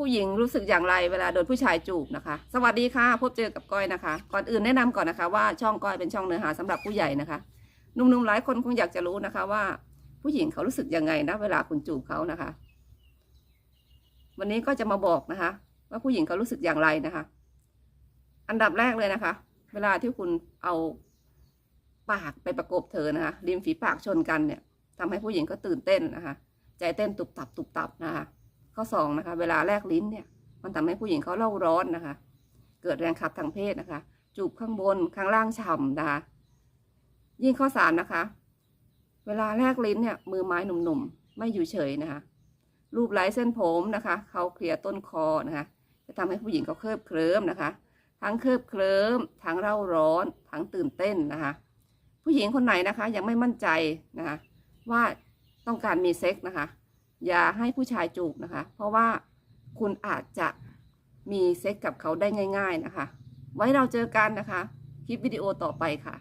ผู้หญิงรู้สึกอย่างไรเวลาโดนผู้ชายจูบนะคะ สวัสดีค่ะ พบเจอกับก้อยนะคะ ก่อนอื่นแนะนำก่อนนะคะ ว่าช่องก้อยเป็นช่องเนื้อหาสำหรับผู้ใหญ่นะคะหนุ่มๆหลายคนคงอยากจะรู้นะคะว่า ผู้หญิงเขารู้สึกยังไงนะเวลาคุณจูบเขานะคะ วันนี้ก็จะมาบอกนะคะ ว่าผู้หญิงเขารู้สึกอย่างไรนะคะ อันดับแรกเลยนะคะ เวลาที่คุณเอาปากไปประกบเธอนะคะริมฝีปากชนกันเนี่ยทำให้ผู้หญิงก็ตื่นเต้นนะคะ ใจเต้นตุบตับตุบตับนะคะ ข้อสองนะคะ เวลาแลกลิ้นเนี่ย มันทำให้ผู้หญิงเขาเล่าร้อนนะคะ เกิดแรงขับทางเพศนะคะ จูบข้างบนข้างล่างฉ่ำนะคะ ยิ่งข้อสามนะคะ เวลาแลกลิ้นเนี่ย มือไม้หนุ่มๆ ไม่อยู่เฉยนะคะ รูปไล้เส้นผมนะคะ เขาเคลียร์ต้นคอนะคะ จะทำให้ผู้หญิงเขาเคลิบเคลิ้มนะคะ ทั้งเคลิบเคลิ้มทั้งเร่าร้อน ทั้งตื่นเต้นนะคะ ผู้หญิงคนไหนนะคะ ยังไม่มั่นใจนะคะ ว่าต้องการมีเซ็กส์นะคะ อย่าให้ผู้ชายจูบนะคะ เพราะว่าคุณอาจจะมีเซ็กส์กับเขาได้ง่าย ๆนะคะ ไว้เราเจอกันนะคะ คลิปวิดีโอต่อไปค่ะ